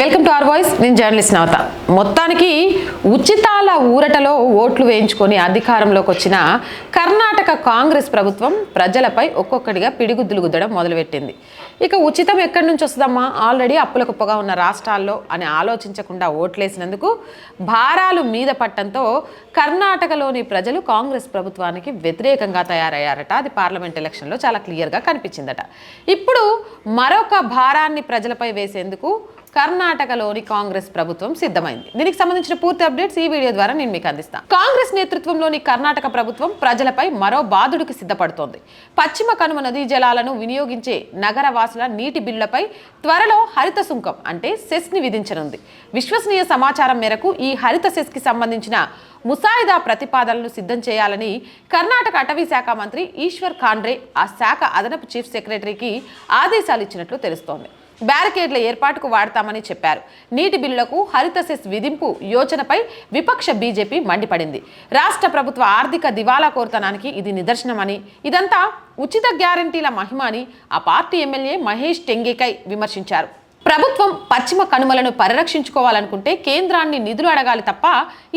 Welcome to R voice నేను journalist Navata. మొత్తానికి ఉచితాల ఊరటలో ఓట్లు వేయించుకొని అధికారంలోకి వచ్చిన కర్ణాటక కాంగ్రెస్ ప్రభుత్వం ప్రజలపై ఒక్కొక్కటిగా పిడిగుద్దులు గుద్దడం మొదలుపెట్టింది. ఇక ఉచితం ఎక్కడి నుంచి వస్తుందమ్మా? ఆల్రెడీ అప్పుల కుప్పగా ఉన్న రాష్ట్రాల్లో అని ఆలోచించకుండా ఓట్లేసినందుకు భారాలు మీద పట్టడంతో కర్ణాటకలోని ప్రజలు కాంగ్రెస్ ప్రభుత్వానికి వ్యతిరేకంగా తయారయ్యారట. అది పార్లమెంట్ ఎలక్షన్లో చాలా క్లియర్గా కనిపించిందట. ఇప్పుడు మరొక భారాన్ని ప్రజలపై వేసేందుకు కర్ణాటకలోని కాంగ్రెస్ ప్రభుత్వం సిద్ధమైంది. దీనికి సంబంధించిన పూర్తి అప్డేట్స్ ఈ వీడియో ద్వారా నేను మీకు అందిస్తాను. కాంగ్రెస్ నేతృత్వంలోని కర్ణాటక ప్రభుత్వం ప్రజలపై మరో బాధుడికి సిద్ధపడుతోంది. పశ్చిమ కనుమ నదీ జలాలను వినియోగించే నగర వాసుల నీటి బిల్లులపై త్వరలో హరిత సుంకం అంటే సెస్ని విధించనుంది. విశ్వసనీయ సమాచారం మేరకు ఈ హరిత సెస్కి సంబంధించిన ముసాయిదా ప్రతిపాదనలు సిద్ధం చేయాలని కర్ణాటక అటవీ శాఖ మంత్రి ఈశ్వర్ ఖాండ్రే ఆ శాఖ అదనపు చీఫ్ సెక్రటరీకి ఆదేశాలు ఇచ్చినట్లు తెలుస్తోంది. బ్యారికేడ్ల ఏర్పాటుకు వాడతామని చెప్పారు. నీటి బిల్లులకు హరిత సెస్ విధింపు యోచనపై విపక్ష బీజేపీ మండిపడింది. రాష్ట్ర ప్రభుత్వ ఆర్థిక దివాలా కోరుతనానికి ఇది నిదర్శనమని ఇదంతా ఉచిత గ్యారంటీల మహిమ అని ఆ పార్టీ ఎమ్మెల్యే మహేష్ టెంగేకై విమర్శించారు. ప్రభుత్వం పశ్చిమ కనుమలను పరిరక్షించుకోవాలనుకుంటే కేంద్రాన్ని నిధులు అడగాలి తప్ప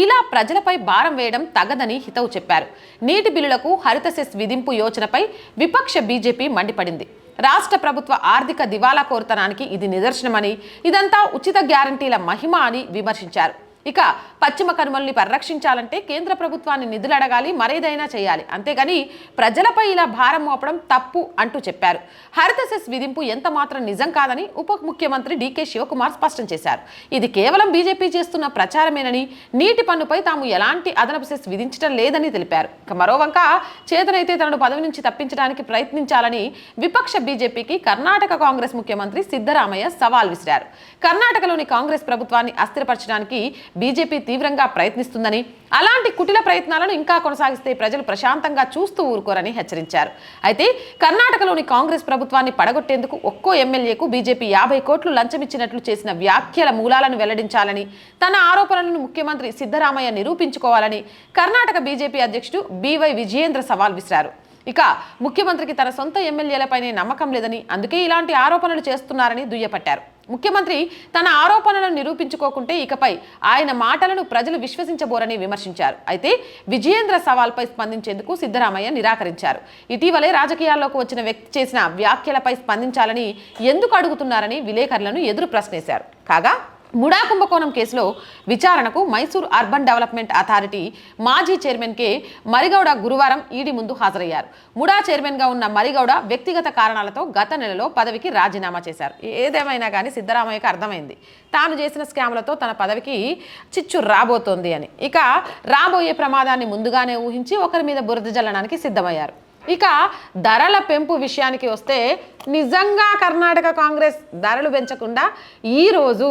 ఇలా ప్రజలపై భారం వేయడం తగదని హితవు చెప్పారు. నీటి బిల్లులకు హరిత సెస్ విధింపు యోచనపై విపక్ష బీజేపీ మండిపడింది. రాష్ట్ర ప్రభుత్వ ఆర్థిక దివాలా కోరతనానికి ఇది నిదర్శనమని ఇదంతా ఉచిత గ్యారంటీల మహిమ అని విమర్శించారు. ఇక పశ్చిమ కనుమల్ని పరిరక్షించాలంటే కేంద్ర ప్రభుత్వాన్ని నిధులు అడగాలి మరేదైనా చేయాలి. అంతేగాని ప్రజలపై ఇలా భారం మోపడం తప్పు అంటూ చెప్పారు. హరిత సెస్ విధింపు ఎంత మాత్రం నిజం కాదని ఉప ముఖ్యమంత్రి డీకే శివకుమార్ స్పష్టం చేశారు. ఇది కేవలం బీజేపీ చేస్తున్న ప్రచారమేనని నీటి పన్నుపై తాము ఎలాంటి అదనపు సెస్ విధించడం లేదని తెలిపారు. ఇక మరోవంక చేతనైతే తనను పదవి నుంచి తప్పించడానికి ప్రయత్నించాలని విపక్ష బీజేపీకి కర్ణాటక కాంగ్రెస్ ముఖ్యమంత్రి సిద్ధరామయ్య సవాల్ విసిరారు. కర్ణాటకలోని కాంగ్రెస్ ప్రభుత్వాన్ని అస్థిరపరచడానికి బీజేపీ తీవ్రంగా ప్రయత్నిస్తుందని అలాంటి కుటిల ప్రయత్నాలను ఇంకా కొనసాగిస్తే ప్రజలు ప్రశాంతంగా చూస్తూ ఊరుకోరని హెచ్చరించారు. అయితే కర్ణాటకలోని కాంగ్రెస్ ప్రభుత్వాన్ని పడగొట్టేందుకు ఒక్కో ఎమ్మెల్యేకు బీజేపీ యాభై కోట్లు లంచమిచ్చినట్లు చేసిన వ్యాఖ్యల మూలాలను వెల్లడించాలని తన ఆరోపణలను ముఖ్యమంత్రి సిద్ధరామయ్య నిరూపించుకోవాలని కర్ణాటక బీజేపీ అధ్యక్షుడు బీవై విజయేంద్ర సవాల్ విసిరారు. ఇక ముఖ్యమంత్రికి తన సొంత ఎమ్మెల్యేలపైనే నమ్మకం లేదని అందుకే ఇలాంటి ఆరోపణలు చేస్తున్నారని దుయ్యపట్టారు. ముఖ్యమంత్రి తన ఆరోపణలను నిరూపించుకోకుంటే ఇకపై ఆయన మాటలను ప్రజలు విశ్వసించబోరని విమర్శించారు. అయితే విజయేంద్ర సవాల్పై స్పందించేందుకు సిద్ధరామయ్య నిరాకరించారు. ఇటీవలే రాజకీయాల్లోకి వచ్చిన వ్యక్తి చేసిన వ్యాఖ్యలపై స్పందించాలని ఎందుకు అడుగుతున్నారని విలేకరులను ఎదురు ప్రశ్నించారు కాగా ముడా కుంభకోణం కేసులో విచారణకు మైసూర్ అర్బన్ డెవలప్మెంట్ అథారిటీ మాజీ చైర్మన్ కె మరిగౌడ గురువారం ఈడీ ముందు హాజరయ్యారు. ముడా చైర్మన్గా ఉన్న మరిగౌడ వ్యక్తిగత కారణాలతో గత నెలలో పదవికి రాజీనామా చేశారు. ఏదేమైనా కానీ సిద్ధరామయ్యకు అర్థమైంది. తాను చేసిన స్కామ్లతో తన పదవికి చిచ్చు రాబోతోంది అని. ఇక రాబోయే ప్రమాదాన్ని ముందుగానే ఊహించి ఒకరి మీద బురద జల్లడానికి సిద్ధమయ్యారు. ఇక ధరల పెంపు విషయానికి వస్తే నిజంగా కర్ణాటక కాంగ్రెస్ ధరలు పెంచకుండా ఈరోజు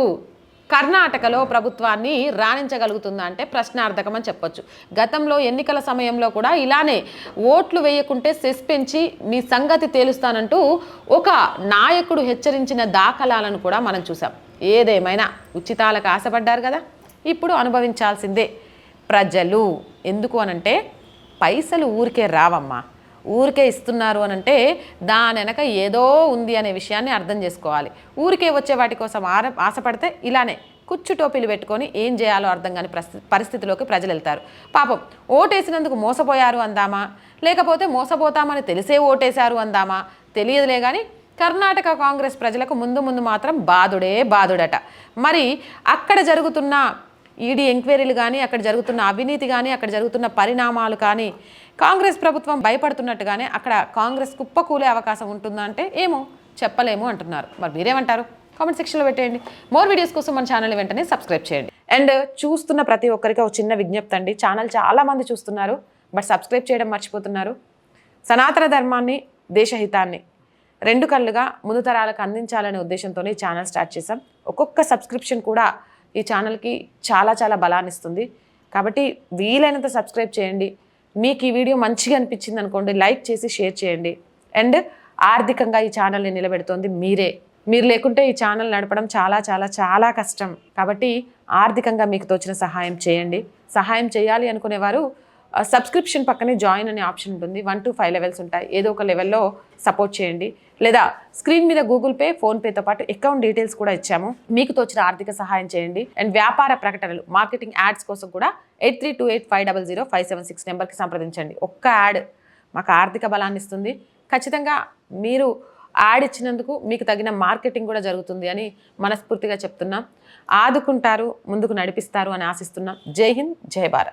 కర్ణాటకలో ప్రభుత్వాన్ని రాణించగలుగుతుందా అంటే ప్రశ్నార్థకం అని చెప్పొచ్చు. గతంలో ఎన్నికల సమయంలో కూడా ఇలానే ఓట్లు వేయకుంటే సెస్ పెంచి మీ సంగతి తేలుస్తానంటూ ఒక నాయకుడు హెచ్చరించిన దాఖలాలను కూడా మనం చూసాం. ఏదేమైనా ఉచితాలకు ఆశపడ్డారు కదా? ఇప్పుడు అనుభవించాల్సిందే ప్రజలు. ఎందుకు అనంటే పైసలు ఊరికే రావమ్మా. ఊరికే ఇస్తున్నారు అని అంటే దాని వెనక ఏదో ఉంది అనే విషయాన్ని అర్థం చేసుకోవాలి. ఊరికే వచ్చే వాటి కోసం ఆర ఆశపడితే ఇలానే కుచ్చు టోపీలు పెట్టుకొని ఏం చేయాలో అర్థం కాని పరిస్థితి పరిస్థితిలోకి ప్రజలు వెళ్తారు. పాపం ఓటేసినందుకు మోసపోయారు అందామా? లేకపోతే మోసపోతామని తెలిసే ఓటేశారు అందామా? తెలియదులే కానీ కర్ణాటక కాంగ్రెస్ ప్రజలకు ముందు ముందు మాత్రం బాధుడే బాధుడట. మరి అక్కడ జరుగుతున్న ఈడీ ఎంక్వైరీలు కానీ అక్కడ జరుగుతున్న అవినీతి కానీ అక్కడ జరుగుతున్న పరిణామాలు కానీ కాంగ్రెస్ ప్రభుత్వం భయపడుతున్నట్టుగానే అక్కడ కాంగ్రెస్ కుప్పకూలే అవకాశం ఉంటుందా అంటే ఏమో చెప్పలేము అంటున్నారు. మరి మీరేమంటారు? కామెంట్ సెక్షన్లో పెట్టేయండి. మోర్ వీడియోస్ కోసం మన ఛానల్ వెంటనే సబ్స్క్రైబ్ చేయండి. అండ్ చూస్తున్న ప్రతి ఒక్కరికి ఒక చిన్న విజ్ఞప్తి అండి. ఛానల్ చాలామంది చూస్తున్నారు బట్ సబ్స్క్రైబ్ చేయడం మర్చిపోతున్నారు. సనాతన ధర్మాన్ని దేశహితాన్ని రెండు కళ్ళుగా ముందు తరాలకు అందించాలనే ఉద్దేశంతోనే ఈ ఛానల్ స్టార్ట్ చేశాం. ఒక్కొక్క సబ్స్క్రిప్షన్ కూడా ఈ ఛానల్కి చాలా చాలా బలాన్ని ఇస్తుంది కాబట్టి వీలైనంత సబ్స్క్రైబ్ చేయండి. మీకు ఈ వీడియో మంచిగా అనిపించింది అనుకోండి లైక్ చేసి షేర్ చేయండి. అండ్ ఆర్థికంగా ఈ ఛానల్ని నిలబెడుతోంది మీరే. మీరు లేకుంటే ఈ ఛానల్ నడపడం చాలా చాలా చాలా కష్టం. కాబట్టి ఆర్థికంగా మీకు తోచిన సహాయం చేయండి. సహాయం చేయాలి అనుకునేవారు సబ్స్క్రిప్షన్ పక్కనే జాయిన్ అనే ఆప్షన్ ఉంటుంది. వన్ టు ఫైవ్ లెవెల్స్ ఉంటాయి. ఏదో ఒక లెవెల్లో సపోర్ట్ చేయండి. లేదా స్క్రీన్ మీద గూగుల్ పే ఫోన్పేతో పాటు అకౌంట్ డీటెయిల్స్ కూడా ఇచ్చాము. మీకు తోచిన ఆర్థిక సహాయం చేయండి. అండ్ వ్యాపార ప్రకటనలు మార్కెటింగ్ యాడ్స్ కోసం కూడా eight three two eight five double zero five seven six నెంబర్కి సంప్రదించండి. ఒక్క యాడ్ మాకు ఆర్థిక బలాన్ని ఇస్తుంది. ఖచ్చితంగా మీరు యాడ్ ఇచ్చినందుకు మీకు తగిన మార్కెటింగ్ కూడా జరుగుతుంది అని మనస్ఫూర్తిగా చెప్తున్నాం. ఆదుకుంటారు ముందుకు నడిపిస్తారు అని ఆశిస్తున్నాం. జై హింద్ జై భారత్.